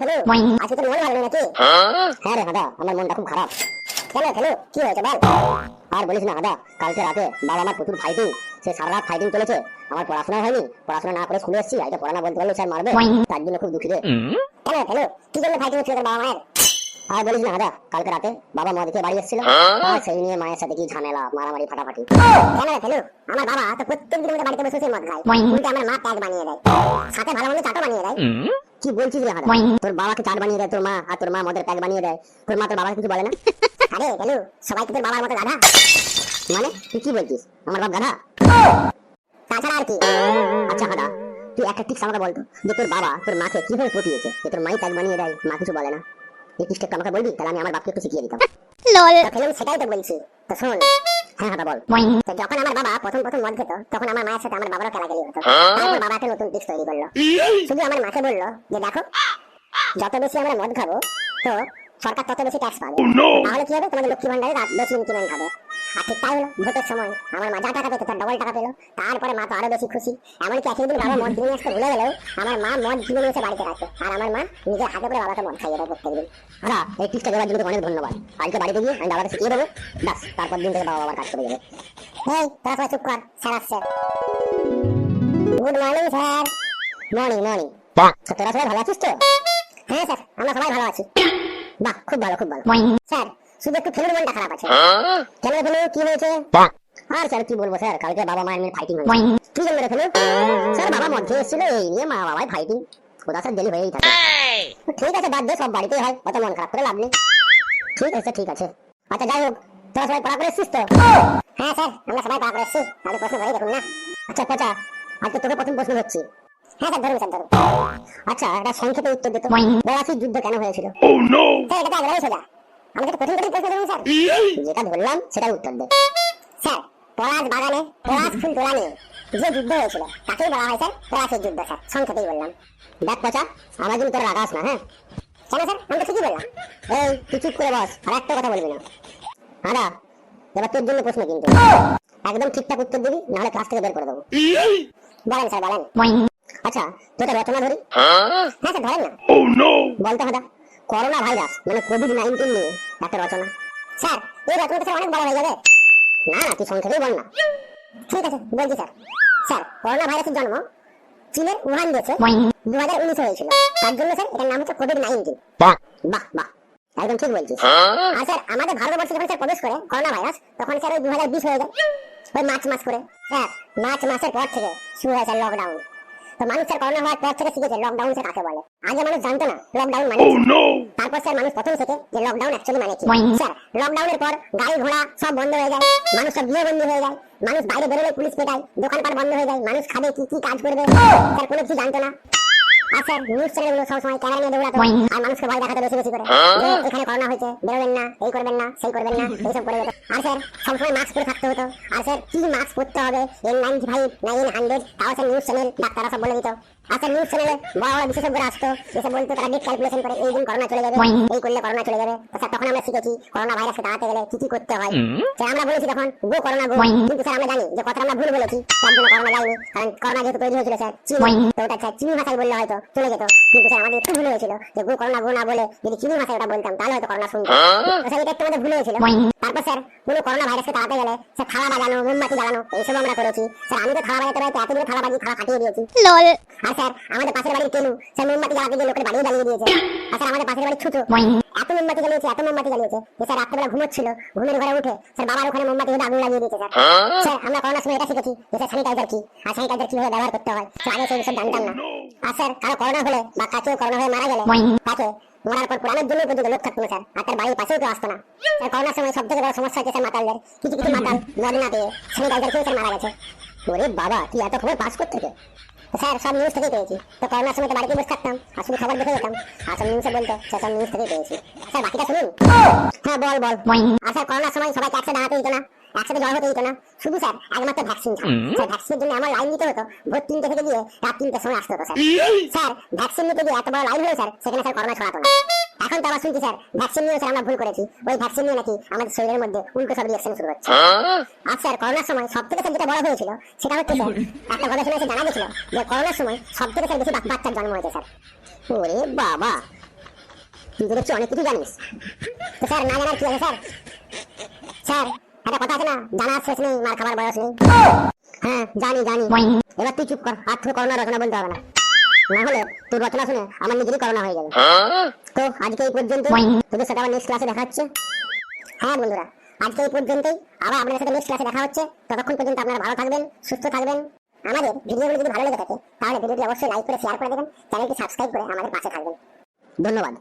ফেলু আজকে তোর মন ভালো নেই নাকি? হ্যাঁ? রে হাদা আমার মনটা খুব খারাপ। কেন ফেলু কি হয়েছে বল? আর বলিস না দাদা কালকে রাতে বাবা আমার প্রচুর ফাইটিং সে সারা রাত ফাইটিং চলেছে। আমার পড়াশোনা হয়নি পড়াশোনা না করে স্কুলে এসেছি আজকে পড়া না বলতে পারলে স্যার মারবে। তার জন্য খুব দুঃখিত। কেন ফেলু কি জন্য ফাইটিং ছিল তোর বাবা মায়ের? আর বলিস না দাদা কালকে রাতে বাবা মদ খেয়ে বাড়ি এসেছিল। আর সেই নিয়ে মায়ের সাথে কি ঝামেলা মারামারি ফাটাফাটি। কেন রে ফেলু আমার বাবা তো প্রত্যেক দিন বাড়িতে বসে বসে মদ খায়। উল্টে আমার মা প্যাক বানিয়ে দেয়। সাথে ভালো মন্দ চাটও বানিয়ে দেয়। কি বলছিস রে হাদা? তোর বাবাকে চাট বানিয়ে দেয় তোর মা আর তোর মা মদের প্যাক বানিয়ে দেয়। তোর মা তোর বাবাকে কিছু বলে না? আরে ফেলু সবাই কি তোর বাবার মতো গাধা? মানে তুই কি বলছিস? আমার বাপ গাধা? তাছাড়া আর কি? আচ্ছা হাদা তুই একটা ঠিক আমাকে বলতো যে তোর বাবা তোর মাকে কীভাবে পটিয়েছে? যে তোর মাই প্যাক বানিয়ে দেয় মা কিছু বলে না? এই আমাকে বলবি? তাহলে আমি আমার বাপকে একটু শিখিয়ে দিতাম। লল। সেটাই তো বলছি। তো শোন হ্যাঁ হাদা বল। তো যখন আমার বাবা প্রথম প্রথম মদ খেত তখন আমার মায়ের সাথে আমার বাবারও খেলাখেলি হতো। তারপর বাবা একটা নতুন টিপস তৈরি করল। শুধু আমার মাকে বলল যে দেখো যত বেশি আমরা মদ খাব তো সরকার তত বেশি ট্যাক্স পাবে। তাহলে কি হবে? তোমাদের লক্ষ্মী ভান্ডারে বেশি ইনক্রিমেন্ট হবে। আর ঠিক তাই হলো ভোটের সময় আমার মা যা টাকা পেতো তার ডবল টাকা পেল। তারপরে মা তো আরও বেশি খুশি। এমনকি একদিন বাবা মদ কিনে আসতে ভুলে গেলেও আমার মা মদ কিনে এসে বাড়িতে রাখে। আর আমার মা নিজের হাতে করে বাবাকে মদ খাইয়ে দেয় প্রত্যেকদিন। আরা এই টিপসটা দেওয়ার জন্য অনেক ধন্যবাদ। আজকে বাড়িতে গিয়ে আমি বাবাকে শিখিয়ে দেবো? ব্যাস তারপর দিন থেকে বাবা আবার কাজ করে যাবে। এই তোরা সবাই চুপ কর স্যার আসছে। Good morning sir morning morning তোরা সবাই ভালো আছিস তো? হ্যাঁ স্যার আমরা সবাই ভালো আছি। বাহ খুব ভালো খুব ভালো। স্যার শুধু একটু ফেলুর মনটা খারাপ আছে। ফেলু কি হয়েছে আর স্যার কি বলব স্যার? কালকে বাবা মায়ের মেয়ে ফাইটিং হয়েছে কি জন্য রে ফেলু স্যার বাবা মদ খেয়ে এসেছিল এই নিয়ে মা বাবাই ফাইটিং ওটা স্যার ডেলি হয়েই থাকে। ঠিক আছে বাদ দে সব বাড়িতেই হয়। অত মন খারাপ করে লাভ নেই। ঠিক আছে ঠিক আছে। আচ্ছা যাই হোক তোরা সবাই পড়া করে এসছিস তো? হ্যাঁ স্যার আমরা সবাই পড়া করে এসছি তাহলে প্রশ্ন করে দেখুন না। আচ্ছা পচা আজকে তোকে প্রথম প্রশ্ন হচ্ছে হ্যাঁ স্যার ধরুন স্যার ধরুন। আচ্ছা এটা সংক্ষেপে উত্তর দিত। বলাসির যুদ্ধ কেন হয়েছিল? এটা তো সোজা। আমাকে তো কঠিন কঠিন প্রশ্ন ধরুন স্যার। যেটা ধরলাম সেটাই উত্তর দে। স্যার পলাশ বাগানে পলাশ ফুল তোলা নিয়ে যে যুদ্ধ হয়েছিল তাকেই বলা হয় স্যার পলাশের যুদ্ধ স্যার। সংক্ষেপেই বললাম। দেখ পচা আমার কিন্তু তোর রাগাস না হ্যাঁ? কেন স্যার? আমি তো ঠিকই বললাম। এই তুই চুপ করে বস আর একটা কথা বলবি না। আদা এবার তোর জন্য প্রশ্ন কিন্তু। একদম ঠিকঠাক উত্তর দিবি নাহলে ক্লাস থেকে বের করে দেবো। বলেন স্যার বলেন। আচ্ছা তুই একটা রচনা ধরি। হ্যাঁ স্যার ধরেন না। বলতে হাদা করোনা ভাইরাস মানে কোভিড নাইন্টিন নিয়ে একটা রচনা। স্যার এই রচনাটা স্যার অনেক বড় হয়ে যাবে। না না তুই সংক্ষেপেই বল না। ঠিক আছে বলছি স্যার। স্যার করোনা ভাইরাসের জন্ম চীনের উহান দেশে দু হাজার উনিশে হয়েছিল। তার জন্য স্যার এটার নাম হচ্ছে কোভিড নাইন্টিন বাহ বাহ। একদম ঠিক বলছিস। আর স্যার আমাদের ভারতবর্ষে যখন স্যার প্রবেশ করে করোনা ভাইরাস তখন স্যার ওই দু হাজার বিশ হয়ে যায়। ওই মার্চ মাস করে। স্যার মার্চ মাসের পর থেকে শুরু হয়েছে লকডাউন তো মানুষ স্যার করোনা হওয়ার পর থেকে শিখেছে লকডাউন স্যার কাকে বলে? আগে মানুষ জানতো না লকডাউন মানে কি। তারপর স্যার মানুষ প্রথম শেখে যে লকডাউন অ্যাকচুয়ালি মানে কি? স্যার লকডাউনের পর গাড়ি ঘোড়া সব বন্ধ হয়ে যায় মানুষ সব গৃহবন্দী হয়ে যায় মানুষ বাইরে বেরোলে পুলিশ পেটায় দোকানপাট বন্ধ হয়ে যায় মানুষ খাবে কি কি কাজ করবে? স্যার কোনো কিছু জানতো না। আর স্যার নিউজ চ্যানেলগুলো সবসময় ক্যামেরা নিয়ে দৌড়াতো আর মানুষকে ভয় দেখাতো বেশি বেশি করে। যে এখানে করোনা হয়েছে বেরোবেন না এই করবেন না সেই করবেন না এইসব করে যেত। আর স্যার সবসময় মাস্ক পরে থাকতে হতো। আর স্যার কি মাস্ক পরতে হবে? N ninety five nine hundred তাও স্যার নিউজ চ্যানেল ডাক্তাররা সব বলে দিত। আর নিউজ চ্যানেলে বড় বড় বিশেষজ্ঞরা আসতো এসে বলতো তারা ডেট ক্যালকুলেশন করে এই দিন করোনা চলে যাবে এই করলে করোনা চলে যাবে। স্যার তখন আমরা শিখেছি করোনা ভাইরাসকে তাড়াতে গেলে কি কি করতে হয়। স্যার আমরা বলেছি তখন গো করোনা গো। কিন্তু স্যার আমরা জানি যে কথা আমরা ভুল বলেছি তার জন্য করোনা যায়নি কারণ করোনা যেহেতু তৈরি হয়েছিল স্যার চীনে তো ওটা স্যার চিনি ভাষায় বললে হয়তো চলে যেত। কিন্তু স্যার আমাদের একটু ভুল হয়েছিল যে গো করোনা গো না বলে যদি চিনি ভাষায় ওটা বলতাম তাহলে হয়তো করোনা শুনতো তো স্যার এটা একটু আমাদের ভুল হয়েছিল। তারপর স্যার। কোনো করোনা ভাইরাসকে তাড়াতে গেলে স্যার থালা বাজানো মোমবাতি জ্বালানো এইসব আমরা করেছি। স্যার আমি তো থালা বাজাতে পারি এতদিন থালা বাজি থালা ফাটিয়ে দিয়েছি। লল। আর স্যার আমাদের পাশের বাড়ির কেলু স্যার মোমবাতি জ্বালাতে গিয়ে লোকের বাড়িও জ্বালিয়ে দিয়েছে। আর স্যার আমাদের পাশের বাড়ির ছোট এত মোমবাতি জ্বালিয়েছে এত মোমবাতি জ্বালিয়েছে। যে স্যার রাত্রেবেলা ঘুমোচ্ছিল ঘুমের ঘরে উঠে স্যার বাবার ওখানে মোমবাতি দিয়ে আগুন লাগিয়ে দিয়েছে স্যার। স্যার আমরা করোনার সময় এটা শিখেছি যে স্যার স্যানিটাইজার কি? আর স্যানিটাইজার কীভাবে ব্যবহার করতে হয়? স্যার আগে সেই সব জানতাম না। আর স্যার কারও করোনা হলে বা কাছেও করোনা হয়ে মারা গেলে তাকে মরার পর পুরানোর জন্য পর্যন্ত লোক থাকতো স্যার। আর তার বাড়ির পাশেও কেউ আসতো না। স্যার করোনার সময় সব থেকে বড় সমস্যা হচ্ছে স্যার মাতালদের। কিছু কিছু মাতাল মদ না পেয়ে স্যানিটাইজার খেয়ে স্যার মারা গেছে। ওরে বাবা তুই এত খবর পাস করতে স্যার সব নিউজ থেকেই পেয়েছি। তো করোনার সময় তো বাড়িতে বসে থাকতাম। আর শুধু খবর দেখে যেতাম। আর সব নিউজে বলতো সব নিউজ থেকেই পেয়েছি। স্যার বাকিটা শুনুন। হ্যাঁ বল বল। আর স্যার করোনার সময় সবাইকে একসাথে দাঁড়াতে দিত না। একসাথে জয় হতে দিত না। শুধু স্যার একমাত্র ভ্যাকসিন স্যার ভ্যাকসিনের জন্য আমার লাইন নিতে হতো। ভোর তিনটে থেকে গিয়ে রাত তিনটের সময় আসতে হতো স্যার। স্যার ভ্যাকসিন নিতে গিয়ে এত বড় লাইন হলো স্যার সেখানে স্যার করোনা ছড়াতো না। এখন তো আবার শুনছি স্যার ভ্যাকসিন নিয়ে স্যার আমরা ভুল করেছি। ওই ভ্যাকসিন নিয়ে নাকি আমাদের শরীরের মধ্যে উল্টো সব রিয়াকশন শুরু হচ্ছে। আর স্যার করোনার সময় সব থেকে স্যার যেটা বড় হয়েছিল সেটা হচ্ছে স্যার একটা গবেষণা এসে জানা গেছিল যে করোনার সময় সব থেকে স্যার বেশি বাচ্চার জন্ম হয়েছে স্যার। ওরে বাবা! তুই তো দেখছি অনেক কিছু জানিস। তো স্যার না জানার কি আছে স্যার? স্যার একটা কথা আছে না জানার শেষ নেই মার খাবার বয়স নেই। হ্যাঁ জানি জানি। এবার তুই চুপ কর আর তোর করোনা রচনা বলতে হবে না। না হলে তোর রচনা শুনে আমার নিজেরই করোনা হয়ে যাবে। তো আজকে এই পর্যন্ত তোদের সাথে আবার নেক্সট ক্লাসে দেখা হচ্ছে। হ্যাঁ বন্ধুরা আজকে এই পর্যন্তই। আবার আপনাদের সাথে নেক্সট ক্লাসে দেখা হচ্ছে। ততক্ষণ পর্যন্ত আপনারা ভালো থাকবেন সুস্থ থাকবেন। আমাদের ভিডিওগুলো যদি ভালো লেগে থাকে তাহলে ভিডিওটি অবশ্যই লাইক করে শেয়ার করে দেবেন। চ্যানেলটি সাবস্ক্রাইব করে আমাদের পাশে থাকবেন। ধন্যবাদ।